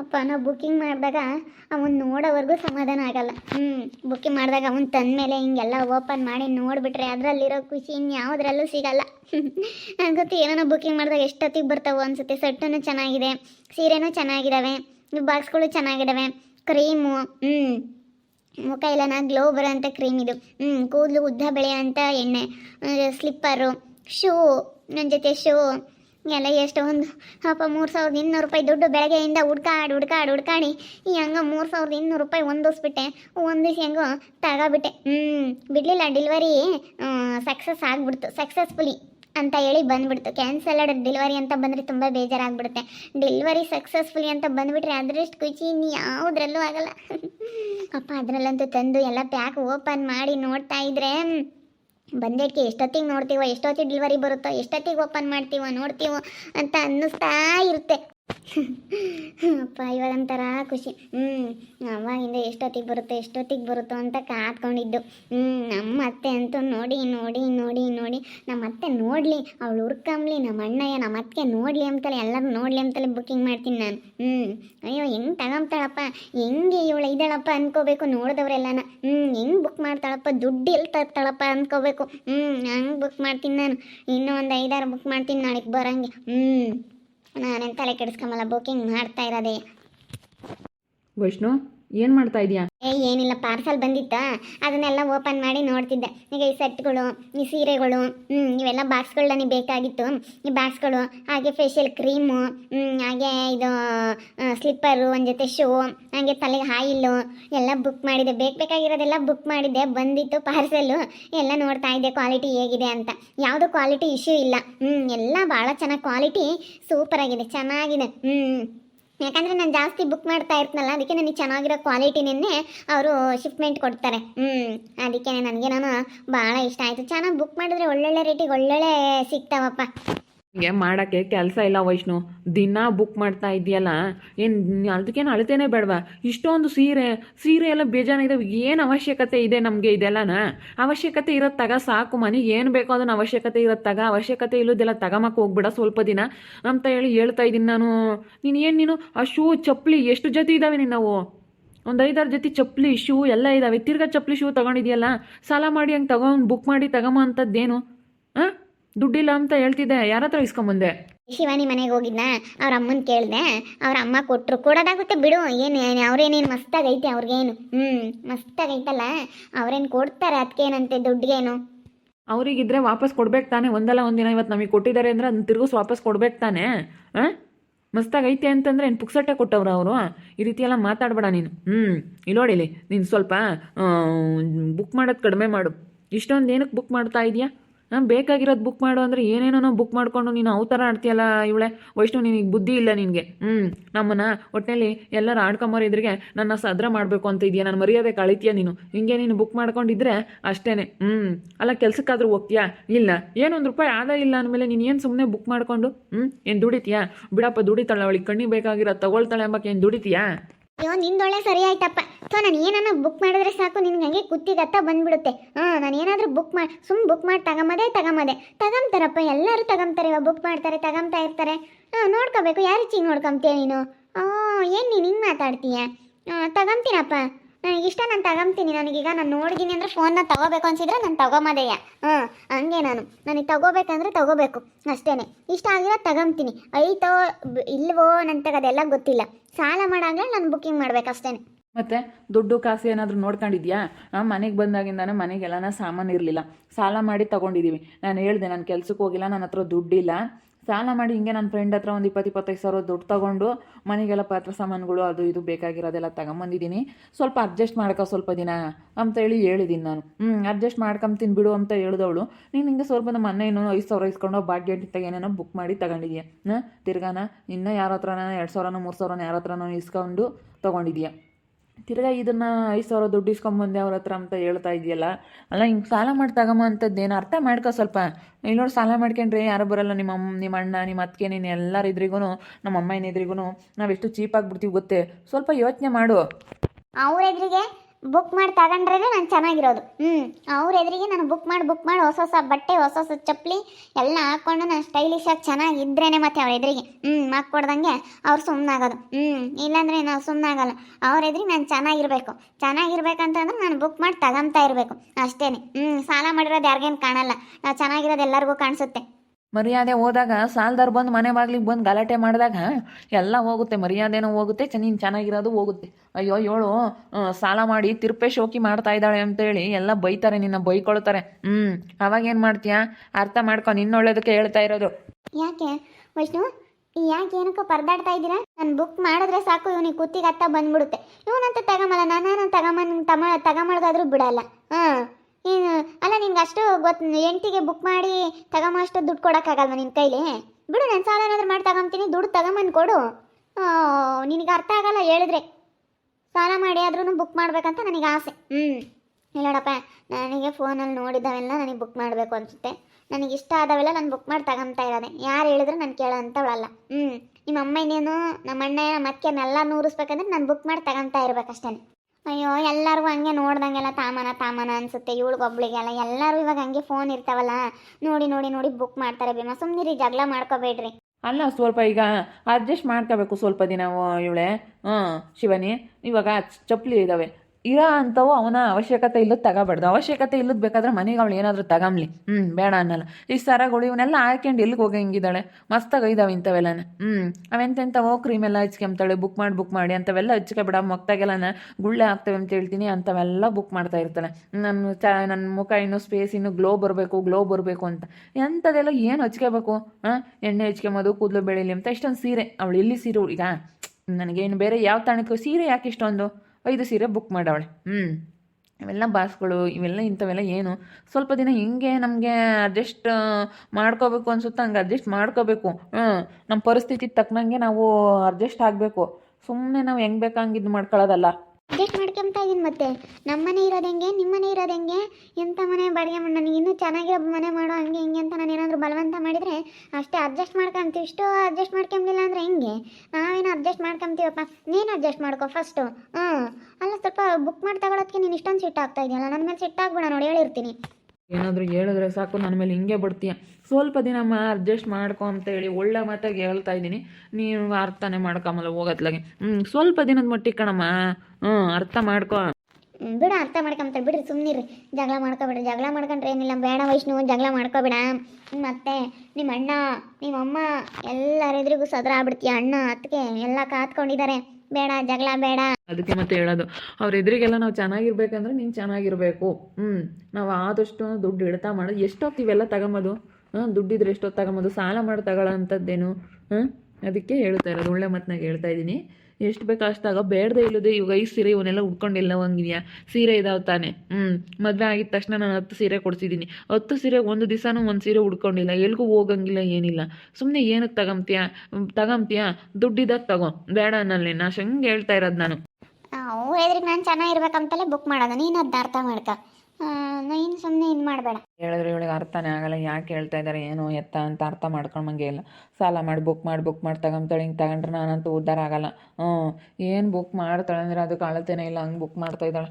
ಅಪ್ಪ ನಾವು ಬುಕ್ಕಿಂಗ್ ಮಾಡಿದಾಗ ಅವನು ನೋಡೋವರೆಗೂ ಸಮಾಧಾನ ಆಗಲ್ಲ. ಹ್ಞೂ ಬುಕ್ಕಿಂಗ್ ಮಾಡಿದಾಗ ಅವನು ತಂದಮೇಲೆ ಹಿಂಗೆಲ್ಲ ಓಪನ್ ಮಾಡಿ ನೋಡಿಬಿಟ್ರೆ ಅದರಲ್ಲಿರೋ ಖುಷಿ ಇನ್ಯಾವುದ್ರಲ್ಲೂ ಸಿಗಲ್ಲ. ನಂಗೆ ಗೊತ್ತು ಏನೋ ಬುಕ್ಕಿಂಗ್ ಮಾಡಿದಾಗ ಎಷ್ಟೊತ್ತಿಗೆ ಬರ್ತಾವೆ ಅನ್ಸುತ್ತೆ. ಸೆಟ್ಟನು ಚೆನ್ನಾಗಿದೆ, ಸೀರೆನೂ ಚೆನ್ನಾಗಿದ್ದಾವೆ ಬಾಕ್ಸ್ಗಳು ಚೆನ್ನಾಗಿದ್ದಾವೆ ಕ್ರೀಮು ಹ್ಞೂ ಮುಖ ಇಲ್ಲನ ಗ್ಲೋ ಬರೋಂಥ ಕ್ರೀಮ್ ಇದು. ಹ್ಞೂ ಕೂದಲು ಉದ್ದ ಬೆಳೆಯೋಂಥ ಎಣ್ಣೆ ಸ್ಲಿಪ್ಪರು ಶೂ ನನ್ನ ಜೊತೆ ಶೂ ಎಲ್ಲ ಎಷ್ಟು ಒಂದು, ಅಪ್ಪ ಮೂರು ಸಾವಿರದ ಇನ್ನೂರು ರೂಪಾಯಿ ದುಡ್ಡು ಬೆಳಗ್ಗೆಯಿಂದ ಹುಡ್ಕಾಡಿ ಹುಡ್ಕಾಡಿ ಹುಡ್ಕಾಡಿ ಹಂಗ ಮೂರು ಸಾವಿರದ ಇನ್ನೂರು ರೂಪಾಯಿ ಒಂದಿಸ್ಬಿಟ್ಟೆ ಒಂದು ಹೆಂಗೋ ತಗೋಬಿಟ್ಟೆ. ಹ್ಞೂ ಬಿಡಲಿಲ್ಲ ಡೆಲಿವರಿ ಸಕ್ಸಸ್ ಆಗಿಬಿಡ್ತು. ಸಕ್ಸಸ್ಫುಲಿ ಅಂತ ಹೇಳಿ ಬಂದ್ಬಿಡ್ತು. ಕ್ಯಾನ್ಸಲ್ಡ್ ಡೆಲಿವರಿ ಅಂತ ಬಂದರೆ ತುಂಬ ಬೇಜಾರಾಗ್ಬಿಡುತ್ತೆ. ಡೆಲಿವರಿ ಸಕ್ಸಸ್ಫುಲಿ ಅಂತ ಬಂದುಬಿಟ್ರೆ ಅದರಷ್ಟು ಖುಷಿ ಇನ್ನು ಯಾವುದ್ರಲ್ಲೂ ಆಗಲ್ಲ. ಅಪ್ಪ ಅದರಲ್ಲಂತೂ ತಂದು ಎಲ್ಲ ಪ್ಯಾಕ್ ಓಪನ್ ಮಾಡಿ ನೋಡ್ತಾ ಇದ್ರೆ ಬಂದೇಟ್ಗೆ ಎಷ್ಟೊತ್ತಿಗೆ ನೋಡ್ತೀವೋ ಎಷ್ಟೊತ್ತಿಗೆ ಡೆಲಿವರಿ ಬರುತ್ತೋ ಎಷ್ಟೊತ್ತಿಗೆ ಓಪನ್ ಮಾಡ್ತೀವೋ ನೋಡ್ತೀವೋ ಅಂತ ಅನ್ನಿಸ್ತಾ ಇರುತ್ತೆ. ಅಪ್ಪ ಇವಾಗ ಖುಷಿ. ಹ್ಞೂ ಅವಾಗಿಂದ ಎಷ್ಟೊತ್ತಿಗೆ ಬರುತ್ತೋ ಎಷ್ಟೊತ್ತಿಗೆ ಬರುತ್ತೋ ಅಂತ ಕಾದ್ಕೊಂಡಿದ್ದು. ಹ್ಞೂ ನಮ್ಮ ಅತ್ತೆ ಅಂತೂ ನೋಡಿ ನೋಡಿ ನೋಡಿ ನೋಡಿ, ನಮ್ಮ ಅತ್ತೆ ನೋಡಲಿ, ಅವಳು ಹುರ್ಕಂಬ್ಲಿ, ನಮ್ಮ ಅಣ್ಣಯ್ಯ, ನಮ್ಮ ಅತ್ತೆ ನೋಡಲಿ ಅಂತಲೇ ಎಲ್ಲರೂ ನೋಡಲಿ ಅಂತಲೇ ಬುಕ್ಕಿಂಗ್ ಮಾಡ್ತೀನಿ ನಾನು. ಹ್ಞೂ ಅಯ್ಯೋ, ಹೆಂಗೆ ತಗೊಂತಾಳಪ್ಪ ಹೆಂಗೆ ಇವಳು ಇದ್ದಾಳಪ್ಪ ಅನ್ಕೋಬೇಕು ನೋಡಿದವ್ರೆಲ್ಲನ. ಹ್ಞೂ ಹೆಂಗೆ ಬುಕ್ ಮಾಡ್ತಾಳಪ್ಪ, ದುಡ್ಡು ಎಲ್ಲಿ ತರ್ತಾಳಪ್ಪ ಅನ್ಕೋಬೇಕು. ಹ್ಞೂ ಹಂಗೆ ಬುಕ್ ಮಾಡ್ತೀನಿ ನಾನು. ಇನ್ನೂ ಒಂದು ಐದಾರು ಬುಕ್ ಮಾಡ್ತೀನಿ ನಾಳೆಗೆ ಬರೋಂಗೆ. ಹ್ಞೂ ನಾನೇನು ತಲೆ ಕೆಡಿಸ್ಕೊಂಬಲ್ಲ ಬುಕಿಂಗ್ ಮಾಡ್ತಾ ಇರೋದೇ. ವೈಷ್ಣು? ಏನು ಮಾಡ್ತಾ ಇದೀಯಾ? ಏ, ಏನಿಲ್ಲ ಪಾರ್ಸಲ್ ಬಂದಿತ್ತಾ? ಅದನ್ನೆಲ್ಲ ಓಪನ್ ಮಾಡಿ ನೋಡ್ತಿದ್ದೆ. ಈಗ ಈ ಸೆಟ್ಗಳು ಈ ಸೀರೆಗಳು, ಹ್ಮ್, ಇವೆಲ್ಲ ಬಾಕ್ಸ್ಗಳು ನನಗೆ ಬೇಕಾಗಿತ್ತು. ಈ ಬಾಕ್ಸ್ಗಳು ಹಾಗೆ ಫೇಶಿಯಲ್ ಕ್ರೀಮು ಹಾಗೆ ಇದು ಸ್ಲಿಪ್ಪರು ಒಂದ್ ಜೊತೆ ಶೂ ಹಾಗೆ ತಲೆಗೆ ಹಾಯಿಲು ಎಲ್ಲ ಬುಕ್ ಮಾಡಿದೆ. ಬೇಕು ಬೇಕಾಗಿರೋದೆಲ್ಲ ಬುಕ್ ಮಾಡಿದ್ದೆ ಬಂದಿತ್ತು ಪಾರ್ಸೆಲ್ಲು ಎಲ್ಲ ನೋಡ್ತಾ ಇದ್ದೆ ಕ್ವಾಲಿಟಿ ಹೇಗಿದೆ ಅಂತ. ಯಾವುದು ಕ್ವಾಲಿಟಿ ಇಶ್ಯೂ ಇಲ್ಲ. ಹ್ಮ್, ಎಲ್ಲ ಬಹಳ ಚೆನ್ನಾಗಿ ಕ್ವಾಲಿಟಿ ಸೂಪರ್ ಆಗಿದೆ, ಚೆನ್ನಾಗಿದೆ. ಹ್ಞೂ ಯಾಕಂದ್ರೆ ನಾನು ಜಾಸ್ತಿ ಬುಕ್ ಮಾಡ್ತಾ ಇರ್ತನಲ್ಲ, ಅದಕ್ಕೆ ನನಗೆ ಚೆನ್ನಾಗಿರೋ ಕ್ವಾಲಿಟಿನೇ ಅವರು ಶಿಫ್ಟ್ಮೆಂಟ್ ಕೊಡ್ತಾರೆ. ಹ್ಞೂ ಅದಕ್ಕೆ ನನಗೆ ನಾನು ಭಾಳ ಇಷ್ಟ ಆಯಿತು. ಚೆನ್ನಾಗಿ ಬುಕ್ ಮಾಡಿದ್ರೆ ಒಳ್ಳೊಳ್ಳೆ ರೇಟಿಗೆ ಒಳ್ಳೊಳ್ಳೆ ಸಿಗ್ತಾವಪ್ಪ. ನಿಮಗೆ ಮಾಡೋಕ್ಕೆ ಕೆಲಸ ಇಲ್ಲ ವೈಷ್ಣು. ದಿನ ಬುಕ್ ಮಾಡ್ತಾ ಇದೆಯಲ್ಲ ಏನು ಅದಕ್ಕೇನು ಅಳತೇನೆ ಬೇಡವಾ? ಇಷ್ಟೊಂದು ಸೀರೆ ಸೀರೆ ಎಲ್ಲ ಬೇಜಾನಿದಾವೆ ಏನು ಅವಶ್ಯಕತೆ ಇದೆ ನಮಗೆ ಇದೆಲ್ಲನ? ಅವಶ್ಯಕತೆ ಇರೋದು ತಗ ಸಾಕು ಮನೆಗೆ ಏನು ಬೇಕೋ ಅದನ್ನು ಅವಶ್ಯಕತೆ ಇರೋದು ತಗ. ಅವಶ್ಯಕತೆ ಇಲ್ಲದೆಲ್ಲ ತಗಮಕ್ಕೆ ಹೋಗ್ಬಿಡ ಸ್ವಲ್ಪ ದಿನ. ಅಂತ ಹೇಳಿ ಹೇಳ್ತಾ ಇದ್ದೀನಿ ನಾನು. ನೀನು ಏನು ನೀನು? ಆ ಶೂ, ಚಪ್ಪಲಿ ಎಷ್ಟು ಜೊತೆ ಇದ್ದಾವೆ ನಿನ್ನವು ಒಂದು ಐದಾರು ಜೊತೆ ಚಪ್ಪಲಿ, ಶೂ ಎಲ್ಲ ಇದ್ದಾವೆ ತಿರ್ಗಾ ಚಪ್ಪಲಿ, ಶೂ ತೊಗೊಂಡಿದ್ಯಲ್ಲ? ಸಾಲ ಮಾಡಿ ಹಂಗೆ ತಗೊಂಡು ಬುಕ್ ಮಾಡಿ ತಗೊಂಬ ಅಂಥದ್ದೇನು ಹಾಂ ದುಡ್ಡಿಲ್ಲ ಅಂತ ಹೇಳ್ತಿದ್ದೆ. ಯಾರ ಹತ್ರ ಇಸ್ಕೊಂಬಂದೆ? ಶಿವಾನಿ ಮನೆಗೆ ಹೋಗಿದ್ನ? ಅವ್ರ ಅಮ್ಮನ ಕೇಳಿದೆ. ಅವ್ರ ಅಮ್ಮ ಕೊಟ್ಟರು ಕೊಡೋದಾಗುತ್ತೆ ಬಿಡು. ಏನು ಅವ್ರೇನೇನು ಮಸ್ತಾಗೈತೆ ಅವ್ರಿಗೇನು. ಹ್ಞೂ ಮಸ್ತಾಗೈತಲ್ಲ. ಅವ್ರೇನು ಕೊಡ್ತಾರೆ ಅದಕ್ಕೇನಂತೆ ದುಡ್ಡಿಗೇನು ಅವರಿಗಿದ್ರೆ ವಾಪಸ್ ಕೊಡ್ಬೇಕು ತಾನೆ. ಒಂದಲ್ಲ ಒಂದಿನ ಇವತ್ತು ನಮಗೆ ಕೊಟ್ಟಿದ್ದಾರೆ ಅಂದ್ರೆ ಅದನ್ನ ತಿರುಗಿಸ್ ವಾಪಸ್ ಕೊಡ್ಬೇಕು ತಾನೆ. ಹಾಂ? ಮಸ್ತಾಗೈತೆ ಅಂತಂದ್ರೆ ಏನು ಪುಕ್ಸಟ್ಟೆ ಕೊಟ್ಟವ್ರು ಅವರು? ಈ ರೀತಿ ಎಲ್ಲ ಮಾತಾಡಬೇಡ ನೀನು. ಹ್ಞೂ ಇಲ್ಲಿ ನೋಡಿಲಿ ನೀನು ಸ್ವಲ್ಪ ಬುಕ್ ಮಾಡೋದು ಕಡಿಮೆ ಮಾಡು. ಇಷ್ಟೊಂದು ಏನಕ್ಕೆ ಬುಕ್ ಮಾಡ್ತಾ ಇದೆಯಾ? ಹಾಂ ಬೇಕಾಗಿರೋದು ಬುಕ್ ಮಾಡು ಅಂದರೆ ಏನೇನೋ ಬುಕ್ ಮಾಡಿಕೊಂಡು ನೀನು ಅವತಾರ ಆಡ್ತೀಯಲ್ಲ ಇವಳೆ? ವೈಷ್ಣು ನಿನಗೆ ಬುದ್ಧಿ ಇಲ್ಲ ನಿನಗೆ. ಹ್ಞೂ ನಮ್ಮನ್ನ ಒಟ್ಟಿನಲ್ಲಿ ಎಲ್ಲರೂ ಆಡ್ಕೊಂಬರೋ ಇದ್ರಿಗೆ ನನ್ನ ಸದ್ರ ಮಾಡಬೇಕು ಅಂತ ಇದೆಯಾ? ನಾನು ಮರ್ಯಾದೆ ಕಳಿತೀಯ ನೀನು? ಹಿಂಗೆ ನೀನು ಬುಕ್ ಮಾಡ್ಕೊಂಡಿದ್ರೆ ಅಷ್ಟೇ ಹ್ಞೂ ಅಲ್ಲ ಕೆಲಸಕ್ಕಾದರೂ ಹೋಗ್ತೀಯಾ? ಇಲ್ಲ. ಏನು ಒಂದು ರೂಪಾಯಿ ಆದಾಯ ಇಲ್ಲ ಅಂದಮೇಲೆ ನೀನು ಏನು ಸುಮ್ಮನೆ ಬುಕ್ ಮಾಡಿಕೊಂಡು? ಹ್ಞೂ ಏನು ದುಡಿತೀಯಾ? ಬಿಡಪ್ಪ ದುಡಿತಾಳೆ ಅವಳಿಗೆ. ಕಣ್ಣಿಗೆ ಬೇಕಾಗಿರೋ ತಗೊಳ್ತಾಳೆ ಎಂಬಕ್ಕೆ ಏನು ದುಡಿತೀಯಾ? ಅಯ್ಯೋ, ನಿಂದೊಳ್ಳೆ ಸರಿ ಆಯ್ತಪ್ಪ ಸೊ ನಾನು ಏನನ್ನ ಬುಕ್ ಮಾಡಿದ್ರೆ ಸಾಕು, ನಿನ್ಗೆ ಹಂಗೆ ಕುತ್ತಿಗತ್ತ ಬಂದ್ಬಿಡುತ್ತೆ. ಹಾಂ, ನಾನು ಏನಾದರೂ ಬುಕ್ ಮಾಡಿ ಸುಮ್ಮನೆ ಬುಕ್ ಮಾಡಿ ತಗೊಂಬದೆ ತಗೊಂಬದೆ ತಗೊಂತಾರಪ್ಪ ಎಲ್ಲರೂ ತಗೊಂತಾರೆ ಇವಾಗ ಬುಕ್ ಮಾಡ್ತಾರೆ ತಗೊಂತಾ ಇರ್ತಾರೆ. ಹಾಂ, ನೋಡ್ಕೋಬೇಕು, ಯಾರು ಚಿಂಗ್ ನೋಡ್ಕೊಂತೀಯ ನೀನು? ಏನು ನೀನು ಹಿಂಗೆ ಮಾತಾಡ್ತೀಯ? ತಗೊಂತೀನಪ್ಪ ನನಗೆ ಇಷ್ಟೇ ನಾನು ತಗೊಂತೀನಿ ನನಗೀಗ ನಾನು ನೋಡಿದ್ದೀನಿ ಅಂದರೆ ಫೋನ್ನ ತಗೋಬೇಕು ಅನ್ಸಿದ್ರೆ ನಾನು ತಗೊಂಬೋದೆಯ ಹಾಂ ಹಂಗೆ ನಾನು. ನನಗೆ ತಗೋಬೇಕಂದ್ರೆ ತಗೋಬೇಕು. ಅಷ್ಟೇ ಇಷ್ಟ ಆಗಿರೋ ತಗೊಂತೀನಿ ಐತೋ ಇಲ್ವೋ ನಂಗೆ ಅದೆಲ್ಲ ಗೊತ್ತಿಲ್ಲ. ಸಾಲ ಮಾಡಾಗಲೇ ನಾನು ಬುಕ್ಕಿಂಗ್ ಮಾಡ್ಬೇಕು ಅಷ್ಟೇ ಮತ್ತೆ ದುಡ್ಡು ಕಾಸು ಏನಾದರೂ ನೋಡ್ಕೊಂಡಿದ್ಯಾ? ಮನೆಗೆ ಬಂದಾಗಿಂದಾನೆ ಮನೆಗೆಲ್ಲನ ಸಾಮಾನು ಇರಲಿಲ್ಲ. ಸಾಲ ಮಾಡಿ ತಗೊಂಡಿದ್ದೀವಿ ನಾನು ಹೇಳಿದೆ, ನಾನು ಕೆಲ್ಸಕ್ಕೆ ಹೋಗಿಲ್ಲ ನನ್ನ ಹತ್ರ ದುಡ್ಡಿಲ್ಲ. ಸಾಲ ಮಾಡಿ ಹಿಂಗೆ ನನ್ನ ಫ್ರೆಂಡ್ ಹತ್ರ ಒಂದು ಇಪ್ಪತ್ತು, ಇಪ್ಪತ್ತೈದು ಸಾವಿರ ದುಡ್ಡು ತೊಗೊಂಡು ಮನೆಗೆಲ್ಲ ಪಾತ್ರ ಸಾಮಾನುಗಳು ಅದು ಇದು ಬೇಕಾಗಿರೋದೆಲ್ಲ ತಗೊಂಬಂದಿದ್ದೀನಿ. ಸ್ವಲ್ಪ ಅಡ್ಜಸ್ಟ್ ಮಾಡ್ಕೊ ಸ್ವಲ್ಪ ದಿನ ಅಂತ ಹೇಳಿ ಹೇಳಿದ್ದೀನಿ ನಾನು. ಹ್ಞೂ ಅಡ್ಜಸ್ಟ್ ಮಾಡ್ಕೊಂತೀನಿ ಬಿಡು ಅಂತ ಹೇಳಿದವಳು. ನೀನು ಹಿಂಗೆ ಸ್ವಲ್ಪ ನಮ್ಮ ಇನ್ನೂ ಏನೋ ಐದು ಸಾವಿರ ಇಸ್ಕೊಂಡು ಭಾಗ್ಯ ಅಂತ ಏನೇನೋ ಬುಕ್ ಮಾಡಿ ತಗೊಂಡಿದ್ಯಾ? ತಿರ್ಗಾನ ಇನ್ನೂ ಯಾರ ಹತ್ರನ, ಎರಡು ಸಾವಿರನೋ, ಮೂರು ಸಾವಿರನೋ ಯಾರ ಹತ್ರನೋ ಇಸ್ಕೊಂಡು ತೊಗೊಂಡಿದ್ಯಾ? ತಿರ್ಗಾ ಇದನ್ನ ಐದು ಸಾವಿರ ದುಡ್ಡು ಇಸ್ಕೊಂಬಂದೆ ಅವ್ರ ಹತ್ರ ಅಂತ ಹೇಳ್ತಾ ಇದೆಯಲ್ಲ, ಅಲ್ಲ ಹಿಂಗೆ ಸಾಲ ಮಾಡಿ ತಗೊಂಬ ಏನು ಅರ್ಥ ಮಾಡ್ಕೊ ಸ್ವಲ್ಪ. ಇಲ್ಲಿ ನೋಡಿ ಸಾಲ ಮಾಡ್ಕೊಂಡ್ರೆ ಯಾರು ಬರಲ್ಲ ನಿಮ್ಮ ಅಮ್ಮ ನಿಮ್ಮ ಅಣ್ಣ ನಿಮ್ಮ ಅತ್ತಿಗೆ, ನೀನು ಎಲ್ಲರ ನಮ್ಮ ಅಮ್ಮನ ಎದುರಿಗೂ ನಾವೆಷ್ಟು ಚೀಪಾಗಿ ಬಿಡ್ತೀವಿ ಗೊತ್ತೇ? ಸ್ವಲ್ಪ ಯೋಚನೆ ಮಾಡು. ಅವ್ರ ಎದುರಿಗೆ? ಬುಕ್ ಮಾಡಿ ತಗೊಂಡ್ರೆ ನಾನು ಚೆನ್ನಾಗಿರೋದು. ಹ್ಞೂ ಅವ್ರ ಎದುರಿಗೆ ನಾನು ಬುಕ್ ಮಾಡಿ ಬುಕ್ ಮಾಡಿ, ಹೊಸ ಹೊಸ ಬಟ್ಟೆ, ಹೊಸ ಹೊಸ ಚಪ್ಪಲಿ ಎಲ್ಲ ಹಾಕ್ಕೊಂಡು ನಾನು ಸ್ಟೈಲಿಶ್ ಆಗಿ ಚೆನ್ನಾಗಿದ್ರೇನೆ ಮತ್ತೆ ಅವ್ರ ಎದುರಿಗೆ. ಹ್ಞೂ ಹಾಕ್ಕೊಡ್ದಂಗೆ ಅವ್ರು ಸುಮ್ಮನಾಗೋದು ಹ್ಞೂ ಇಲ್ಲಾಂದ್ರೆ ನಾವು ಸುಮ್ಮನಾಗಲ್ಲ ಅವ್ರ ಎದುರಿಗೆ ನಾನು ಚೆನ್ನಾಗಿರ್ಬೇಕು. ಚೆನ್ನಾಗಿರ್ಬೇಕಂತಂದ್ರೆ ನಾನು ಬುಕ್ ಮಾಡಿ ತಗೊಂತಾ ಇರಬೇಕು. ಅಷ್ಟೇ ಹ್ಞೂ ಸಾಲ ಮಾಡಿರೋದು ಯಾರಿಗೇನು ಕಾಣಲ್ಲ. ನಾವು ಚೆನ್ನಾಗಿರೋದು ಎಲ್ಲರಿಗೂ ಕಾಣಿಸುತ್ತೆ. ಮರ್ಯಾದೆ ಹೋದಾಗ ಸಾಲದಾರ್ ಬಂದು ಮನೆ ಬಾಗ್ಲಿಗೆ ಬಂದು ಗಲಾಟೆ ಮಾಡಿದಾಗ ಎಲ್ಲ ಹೋಗುತ್ತೆ. ಮರ್ಯಾದೆನೂ ಹೋಗುತ್ತೆ ನೀನು ಚೆನ್ನಾಗಿರೋದು ಹೋಗುತ್ತೆ. ಅಯ್ಯೋ, ಏಳು ಸಾಲ ಮಾಡಿ ತಿರುಪೆ ಶೋಕಿ ಮಾಡ್ತಾ ಇದ್ದಾಳೆ ಅಂತೇಳಿ ಎಲ್ಲ ಬೈತಾರೆ, ನಿನ್ನ ಬೈಕೊಳ್ತಾರೆ. ಅವಾಗ ಏನು ಮಾಡ್ತೀಯಾ? ಅರ್ಥ ಮಾಡ್ಕೊ ನಿನ್ನೊಳ್ಳೇದಕ್ಕೆ ಹೇಳ್ತಾ ಇರೋದು. ಯಾಕೆ ವೈಷ್ಣು? ಯಾಕೆ ಏನಕ್ಕೋ ಪರದಾಡ್ತಾ ಇದ್ದೀರಾ? ನಾನು ಬುಕ್ ಮಾಡಿದ್ರೆ ಸಾಕು ಇವನಿಗೆ ಕುತ್ತಿಗೆ ಹತ್ತ ಬಂದ್ಬಿಡುತ್ತೆ. ಇವನಂತ ತಗೊಂಬಲ್ಲ ನಾನು ತಗೊಂಬನ್ ತಮ ಬಿಡಲ್ಲ. ಹಾಂ. ಅಲ್ಲ ನಿನ್ಗೆ ಅಷ್ಟು ಗೊತ್ತು ಎಂಟಿಗೆ ಬುಕ್ ಮಾಡಿ ತಗೊಂಬ ಅಷ್ಟು ದುಡ್ಡು ಕೊಡೋಕ್ಕಾಗಲ್ವ ನಿನ್ನ ಕೈಲಿ? ಬಿಡು, ನಾನು ಸಾಲ ಏನಾದರೂ ಮಾಡಿ ತಗೊಂತೀನಿ ದುಡ್ಡು ತಗೊಂಬಂದು ಕೊಡು. ನಿನಗೆ ಅರ್ಥ ಆಗಲ್ಲ ಹೇಳಿದ್ರೆ. ಸಾಲ ಮಾಡಿ ಆದ್ರೂ ಬುಕ್ ಮಾಡಬೇಕಂತ ನನಗೆ ಆಸೆ. ಹ್ಞೂ ಹೇಳೋಣಪ್ಪ ನನಗೆ ಫೋನಲ್ಲಿ ನೋಡಿದವೆಲ್ಲ ನನಗೆ ಬುಕ್ ಮಾಡಬೇಕು ಅನಿಸುತ್ತೆ. ನನಗೆ ಇಷ್ಟ ಆದವೆಲ್ಲ ನಾನು ಬುಕ್ ಮಾಡಿ ತಗೊಂತಾ ಇರೋದೆ. ಯಾರು ಹೇಳಿದ್ರು ನಾನು ಕೇಳೋಂಥವಳಲ್ಲ. ಹ್ಞೂ ನಿಮ್ಮ ಅಮ್ಮ ಇನ್ನೇನು ನಮ್ಮ ಅಣ್ಣ ನಮ್ಮ ಅಕ್ಕೆನೆಲ್ಲ ನೂರಿಸ್ಬೇಕಂದ್ರೆ ನಾನು ಬುಕ್ ಮಾಡಿ ತಗೊಂತಾ ಇರ್ಬೇಕಷ್ಟೇ. ಅಯ್ಯೋ, ಎಲ್ಲರಿಗೂ ಹಂಗೆ ನೋಡ್ದಂಗೆಲ್ಲ ತಾಮನ ತಾಮನ ಅನ್ಸುತ್ತೆ ಇವಳಿಗೊಬ್ಳಿಗೆಲ್ಲ. ಎಲ್ಲರೂ ಇವಾಗ ಹಂಗೆ ಫೋನ್ ಇರ್ತಾವಲ್ಲ. ನೋಡಿ ನೋಡಿ ನೋಡಿ ಬುಕ್ ಮಾಡ್ತಾರೆ ಭೀಮಾ. ಸುಮ್ಮನಿರಿ ಜಗಳ ಮಾಡ್ಕೋಬೇಡ್ರಿ. ಅಲ್ಲ, ಸ್ವಲ್ಪ ಈಗ ಅಡ್ಜಸ್ಟ್ ಮಾಡ್ಕೋಬೇಕು ಸ್ವಲ್ಪ ದಿನ ಇವಳೆ. ಹಾಂ ಶಿವನಿ, ಇವಾಗ ಚಪ್ಪಲಿ ಇದ್ದಾವೆ ಇರೋ ಅಂಥವು ಅವನ ಅವಶ್ಯಕತೆ ಇಲ್ಲದ ತಗೋಬಾರ್ದು. ಅವಶ್ಯಕತೆ ಇಲ್ಲದ ಬೇಕಾದ್ರೆ ಮನೆಗೆ ಅವಳು ಏನಾದರೂ ತಗೊಂಬ್ಲಿ. ಹ್ಞೂ ಬೇಡ ಅನ್ನಲ್ಲ. ಈ ಸರಗಳು ಇವನ್ನೆಲ್ಲ ಹಾಕ್ಯಂಡು ಎಲ್ಲಿಗೆ ಹೋಗಂಗಿದ್ದಾಳೆ ಮಸ್ತಾಗ ಇದಾವೆ ಇಂಥವೆಲ್ಲನ. ಹ್ಞೂ ಅವೆಂತೆಂಥವೋ ಕ್ರೀಮ್ ಎಲ್ಲ ಹಚ್ಕೊಂತಾಳೆ ಬುಕ್ ಮಾಡಿ ಬುಕ್ ಮಾಡಿ ಅಂಥವೆಲ್ಲ ಹಚ್ಕೊಬೇಡ ಮೊಕ್ತಾಗೆಲ್ಲನ ಗುಳ್ಳೆ ಆಗ್ತವೆ ಅಂತ ಹೇಳ್ತೀನಿ. ಅಂಥವೆಲ್ಲ ಬುಕ್ ಮಾಡ್ತಾ ಇರ್ತಾಳೆ. ನನ್ನ ಚ ನನ್ನ ಮುಖ ಇನ್ನು ಸ್ಪೇಸ್ ಇನ್ನು ಗ್ಲೋ ಬರಬೇಕು ಗ್ಲೋ ಬರಬೇಕು ಅಂತ. ಎಂಥದೆಲ್ಲ ಏನು ಹಚ್ಕೋಬೇಕು? ಹಾಂ? ಎಣ್ಣೆ ಹಚ್ಕೊಂಬೋದು, ಕೂದಲು ಬೆಳೀಲಿ ಅಂತ. ಇಷ್ಟೊಂದು ಸೀರೆ. ಅವಳು ಇಲ್ಲಿ ಸೀರೆ ಈಗ ನನಗೇನು ಬೇರೆ ಯಾವ ತಾಣಕ್ಕೂ ಸೀರೆ ಯಾಕೆ ಇಷ್ಟೊಂದು? ಐದು ಸೀರೆ ಬುಕ್ ಮಾಡವಳೆ. ಹ್ಞೂ ಇವೆಲ್ಲ ಬಾಸ್ಗಳು ಇವೆಲ್ಲ ಇಂಥವೆಲ್ಲ ಏನು? ಸ್ವಲ್ಪ ದಿನ ಹಿಂಗೆ ನಮಗೆ ಅಡ್ಜಸ್ಟ್ ಮಾಡ್ಕೋಬೇಕು ಅನ್ಸುತ್ತೆ ಹಂಗೆ ಅಡ್ಜಸ್ಟ್ ಮಾಡ್ಕೋಬೇಕು. ಹ್ಞೂ ನಮ್ಮ ಪರಿಸ್ಥಿತಿ ತಕ್ಕನಂಗೆ ನಾವು ಅಡ್ಜಸ್ಟ್ ಆಗಬೇಕು. ಸುಮ್ಮನೆ ನಾವು ಹೆಂಗೆ ಬೇಕಂಗೆ ಇದು ಮಾಡ್ಕೊಳ್ಳೋದಲ್ಲ ಅಡ್ಜಸ್ಟ್ ಮಾಡ್ಕೊಂತ ಇದೀನಿ ಮತ್ತೆ. ನಮ್ಮ ಮನೆ ಇರೋದು ಹೆಂಗೆ ನಿಮ್ಮ ಮನೆ ಇರೋದು ಹೆಂಗೆ? ಎಂಥ ಮನೆ ಬಾಡಿಗೆ ಮಾಡಿ ನನಗೆ ಇನ್ನೂ ಚೆನ್ನಾಗಿರೋ ಮನೆ ಮಾಡೋ ಹಂಗೆ ಹಿಂಗೆ ಅಂತ ನಾನು ಏನಾದರೂ ಬಲವಂತ ಮಾಡಿದರೆ ಅಷ್ಟೇ ಅಡ್ಜಸ್ಟ್ ಮಾಡ್ಕೊಂತೀವಿ. ಇಷ್ಟು ಅಡ್ಜಸ್ಟ್ ಮಾಡ್ಕೊಂಬಿಲ್ಲ ಅಂದರೆ ಹೆಂಗೆ? ನಾವೇನು ಅಡ್ಜಸ್ಟ್ ಮಾಡ್ಕೊಂತೀವಪ್ಪ ನೀನು ಅಡ್ಜಸ್ಟ್ ಮಾಡ್ಕೊ ಫಸ್ಟು ಹ್ಞೂ ಅಲ್ಲ ಸ್ವಲ್ಪ ಬುಕ್ ಮಾಡಿ ತಗೊಳೋದಕ್ಕೆ ನೀನು ಇಷ್ಟೊಂದು ಸಿಟ್ಟಾಗ್ತಾ ಇದೆಯಲ್ಲ? ನನ್ನ ಮೇಲೆ ಸಿಟ್ಟಾಗ್ಬಿಡ ನೋಡಿ, ಹೇಳಿರ್ತೀನಿ. ಏನಾದರೂ ಹೇಳಿದ್ರೆ ಸಾಕು ನನ್ನ ಮೇಲೆ ಹಿಂಗೆ ಬಿಡ್ತೀಯ. ಸ್ವಲ್ಪ ದಿನ ಮಾ ಅಡ್ಜಸ್ಟ್ ಮಾಡ್ಕೊ ಅಂತ ಹೇಳಿ ಒಳ್ಳೆ ಮಾತಾಗಿ ಹೇಳ್ತಾ ಇದ್ದೀನಿ. ನೀವು ಅರ್ಥನೇ ಮಾಡ್ಕೊಂಬಲ್ಲ ಹೋಗತ್ಲಾಗೆ ಹ್ಞೂ ಸ್ವಲ್ಪ ದಿನದ ಮಟ್ಟಿಗೆ ಕಣಮ್ಮ. ಹ್ಞೂ ಅರ್ಥ ಮಾಡ್ಕೊ. ಬಿಡ, ಅರ್ಥ ಮಾಡ್ಕೊಂತಾರೆ ಬಿಡ್ರಿ ಸುಮ್ಮನಿರಿ ಜಗಳ ಮಾಡ್ಕೊಬೇಡ್ರಿ ಜಗಳ ಮಾಡ್ಕೊಂಡ್ರೆ ಏನಿಲ್ಲ, ಬೇಡ ವೈಷ್ಣು, ಜಗಳ ಮಾಡ್ಕೊಬೇಡ. ಮತ್ತೆ ನಿಮ್ಮ ಅಣ್ಣ ನಿಮ್ಮ ಅಮ್ಮ ಎಲ್ಲರ ಎದುರಿಗೂ ಸದ್ರ ಆಗ್ಬಿಡ್ತೀಯ ಅಣ್ಣ, ಅತ್ತಿಗೆ ಎಲ್ಲ ಕಾತ್ಕೊಂಡಿದ್ದಾರೆ. ಬೇಡ, ಜಗಳ ಬೇಡ. ಅದಕ್ಕೆ ಮತ್ತೆ ಹೇಳೋದು, ಅವ್ರ ಎದುರಿಗೆಲ್ಲ ನಾವು ಚೆನ್ನಾಗಿರ್ಬೇಕಂದ್ರೆ ನೀನು ಚೆನ್ನಾಗಿರ್ಬೇಕು. ಹ್ಞೂ ನಾವು ಆದಷ್ಟು ದುಡ್ಡು ಇಡ್ತಾ ಮಾಡೋದು ಎಷ್ಟೊತ್ತು ಇವೆಲ್ಲ ತಗೊಂಬೋದು? ಹಾಂ, ದುಡ್ಡಿದ್ರೆ ಎಷ್ಟೊತ್ತು ತಗೊಂಬೋದು? ಸಾಲ ಮಾಡಿ ತಗೊಳ್ಳೋ ಅಂಥದ್ದೇನು? ಹಾಂ, ಅದಕ್ಕೆ ಹೇಳ್ತಾ ಇರೋದು, ಒಳ್ಳೆ ಮಾತನಾಗ ಹೇಳ್ತಾ ಇದ್ದೀನಿ. ಎಷ್ಟು ಬೇಕೋ ಅಷ್ಟು ತಗೋ ಬೇಡದೇ ಇಲ್ಲದೆ ಇವಾಗ ಐದು ಸೀರೆ ಇವನ್ನೆಲ್ಲ ಉಟ್ಕೊಂಡಿಲ್ಲ ಹಂಗಿದ್ಯಾ? ಸೀರೆ ಇದಾವ್ ತಾನೆ. ಹ್ಞೂ ಮದುವೆ ಆಗಿದ ತಕ್ಷಣ ನಾನು ಹತ್ತು ಸೀರೆ ಕೊಡ್ಸಿದ್ದೀನಿ ಹತ್ತು ಸೀರೆ ಒಂದು ದಿವಸನೂ ಒಂದು ಸೀರೆ ಉಟ್ಕೊಂಡಿಲ್ಲ. ಎಲ್ಗೂ ಹೋಗಂಗಿಲ್ಲ, ಏನಿಲ್ಲ. ಸುಮ್ಮನೆ ಏನಕ್ಕೆ ತಗೊಂತೀಯ ತಗೊಂತೀಯ ದುಡ್ಡಿದಾಗ ತಗೋ. ಬೇಡ ಅನ್ನಲ್ಲೇ. ನಾ ಹಂಗೆ ಹೇಳ್ತಾ ಇರೋದು ನಾನು. ಹೇಳಿದ್ರೆ ನಾನು ಚೆನ್ನಾಗಿರ್ಬೇಕಂತಲೇ ಬುಕ್ ಮಾಡೋದು. ನೀನು ಅದನ್ನ ಅರ್ಥ ನೀನು ಸುಮ್ಮನೆ ಇದು ಮಾಡಬೇಡ. ಹೇಳಿದ್ರೆ ಇವಳಿಗೆ ಅರ್ಥನೇ ಆಗಲ್ಲ, ಯಾಕೆ ಹೇಳ್ತಾ ಇದ್ದಾರೆ ಏನು ಎತ್ತ ಅಂತ ಅರ್ಥ ಮಾಡ್ಕೊಂಬಂಗೆ ಇಲ್ಲ. ಸಾಲ ಮಾಡಿ ಬುಕ್ ಮಾಡಿ ಬುಕ್ ಮಾಡಿ ತಗೊಂತಾಳೆ ಹಿಂಗೆ ತಗೊಂಡ್ರೆ ನಾನಂತೂ ಉದ್ದಾರ ಆಗಲ್ಲ. ಹ್ಞೂ, ಏನು ಬುಕ್ ಮಾಡ್ತಾಳೆ ಅಂದ್ರೆ ಅದಕ್ಕೆ ಅಳತೇನೆ ಇಲ್ಲ, ಹಂಗೆ ಬುಕ್ ಮಾಡ್ತಾ ಇದ್ದಾಳೆ.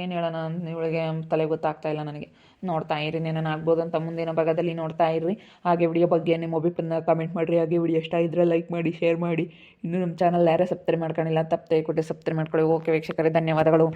ಏನು ಹೇಳೋಣ ಅಂತ ಇವಳಿಗೆ ತಲೆ ಗೊತ್ತಾಗ್ತಾ ಇಲ್ಲ ನನಗೆ. ನೋಡ್ತಾ ಇರಿ ನಾನು ಆಗ್ಬೋದು ಅಂತ ಮುಂದಿನ ಭಾಗದಲ್ಲಿ ನೋಡ್ತಾ ಇರ್ರಿ. ಹಾಗೆ ವಿಡಿಯೋ ಬಗ್ಗೆ ನಿಮ್ಮ ಅಭಿಪ್ರಾಯ ಕಮೆಂಟ್ ಮಾಡಿರಿ. ಹಾಗೆ ವಿಡಿಯೋ ಇಷ್ಟ ಇದ್ರೆ ಲೈಕ್ ಮಾಡಿ ಶೇರ್ ಮಾಡಿ. ಇನ್ನೂ ನಮ್ಮ ಚಾನಲ್ ಯಾರೇ ಸಬ್ಸ್ಕ್ರೈಬ್ ಮಾಡ್ಕೊಂಡಿಲ್ಲ, ತಪ್ಪದೆ ಕೊಟ್ಟು ಸಬ್ಸ್ಕ್ರೈಬ್ ಮಾಡ್ಕೊಳ್ಳಿ. ಓಕೆ ವೀಕ್ಷಕರೇ, ಧನ್ಯವಾದಗಳು.